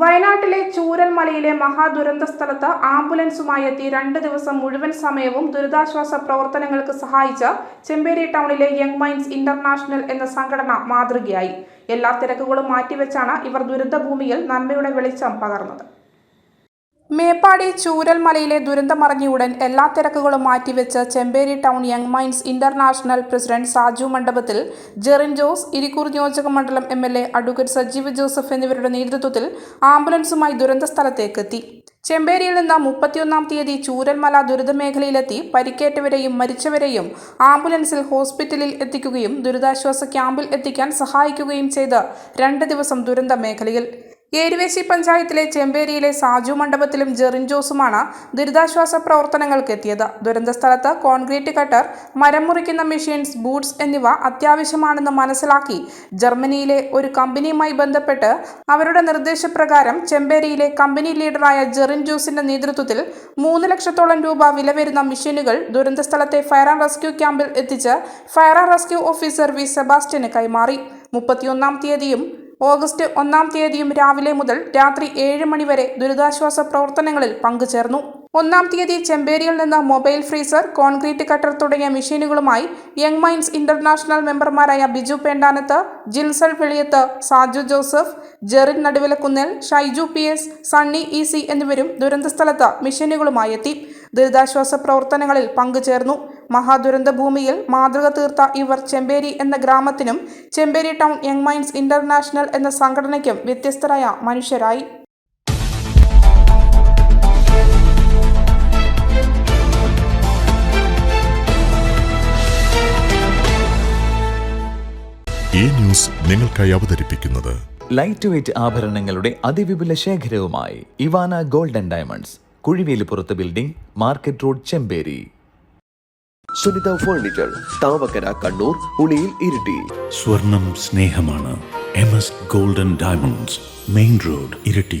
വയനാട്ടിലെ ചൂരൽമലയിലെ മഹാദുരന്ത സ്ഥലത്ത് ആംബുലൻസുമായി എത്തി രണ്ട് ദിവസം മുഴുവൻ സമയവും ദുരിതാശ്വാസ പ്രവർത്തനങ്ങൾക്ക് സഹായിച്ച ചെമ്പേരി ടൗണിലെ യങ് മൈൻസ് ഇന്റർനാഷണൽ എന്ന സംഘടന മാതൃകയായി. എല്ലാ തിരക്കുകളും മാറ്റിവെച്ചാണ് ഇവർ ദുരിതഭൂമിയിൽ നന്മയുടെ വെളിച്ചം പകർന്നത്. മേപ്പാടി ചൂരൽമലയിലെ ദുരന്തമറിഞ്ഞ ഉടൻ എല്ലാ തിരക്കുകളും മാറ്റിവെച്ച് Chemperi town young minds international president Saju മണ്ഡപത്തിൽ ജെറിൻ ജോസ് ഇരിക്കൂർ നിയോജക മണ്ഡലം M L A advocate Sajeev Joseph എന്നിവരുടെ നേതൃത്വത്തിൽ ആംബുലൻസുമായി ദുരന്ത സ്ഥലത്തേക്കെത്തി. ചെമ്പേരിയിൽ നിന്ന് മുപ്പത്തിയൊന്നാം തീയതി ചൂരൽമല ദുരിതമേഖലയിലെത്തി. പരിക്കേറ്റവരെയും മരിച്ചവരെയും ആംബുലൻസിൽ ഹോസ്പിറ്റലിൽ എത്തിക്കുകയും ദുരിതാശ്വാസ ക്യാമ്പിൽ എത്തിക്കാൻ സഹായിക്കുകയും ചെയ്ത് രണ്ട് ദിവസം ദുരന്ത മേഖലയിൽ. ഏരുവേശി പഞ്ചായത്തിലെ ചെമ്പേരിയിലെ സാജു മണ്ഡപത്തിലും ജെറിൻ ദുരിതാശ്വാസ പ്രവർത്തനങ്ങൾക്ക് എത്തിയത് ദുരന്ത സ്ഥലത്ത് കോൺക്രീറ്റ് കട്ടർ മരം മുറിക്കുന്ന മെഷീൻസ് ബൂട്ട്സ് എന്നിവ അത്യാവശ്യമാണെന്ന് മനസ്സിലാക്കി ജർമ്മനിയിലെ ഒരു കമ്പനിയുമായി ബന്ധപ്പെട്ട് അവരുടെ നിർദ്ദേശപ്രകാരം ചെമ്പേരിയിലെ കമ്പനി ലീഡറായ ജെറിൻ ജോസിന്റെ നേതൃത്വത്തിൽ മൂന്ന് ലക്ഷത്തോളം രൂപ വില വരുന്ന മെഷീനുകൾ ദുരന്ത സ്ഥലത്തെ ഫയർ ആൻഡ് റെസ്ക്യൂ ക്യാമ്പിൽ എത്തിച്ച് fire and rescue officer V സെബാസ്റ്റ്യന് കൈമാറി. മുപ്പത്തിയൊന്നാം തീയതിയും ഓഗസ്റ്റ് ഒന്നാം തീയതിയും രാവിലെ മുതൽ രാത്രി ഏഴ് മണിവരെ ദുരിതാശ്വാസ പ്രവർത്തനങ്ങളിൽ പങ്കുചേർന്നു. ഒന്നാം തീയതി ചെമ്പേരിയിൽ നിന്ന് മൊബൈൽ ഫ്രീസർ കോൺക്രീറ്റ് കട്ടർ തുടങ്ങിയ മെഷീനുകളുമായി യങ് മൈൻസ് ഇന്റർനാഷണൽ മെമ്പർമാരായ Biju Pendanath Jinsal Veliyath Saju Joseph Jerin Naduvilakkunnel Shaiju P S Sunny E C എന്നിവരും ദുരന്തസ്ഥലത്ത് മെഷീനുകളുമായി എത്തി. ദുരിതാശ്വാസ പ്രവർത്തനങ്ങളിൽ പങ്കുചേർന്നു. മഹാദുരന്ത ഭൂമിയിൽ മാതൃക തീർത്ത ഇവർ ചെമ്പേരി എന്ന ഗ്രാമത്തിനും Chemperi town young minds international എന്ന സംഘടനയ്ക്കും വ്യത്യസ്തരായ മനുഷ്യരായി. ഈ ന്യൂസ് നിങ്ങൾക്കായി അവതരിപ്പിക്കുന്നത് ലൈറ്റ് വെയ്റ്റ് ആഭരണങ്ങളുടെ അതിവിപുല ശേഖരവുമായി Ivana golden diamonds Kuzhivelippurath building market road Chemperi. Sunitha furniture Thavakkara Kannur Uliyil Iritty. സ്വർണം സ്നേഹമാണ്. M S golden diamonds main road Iritty.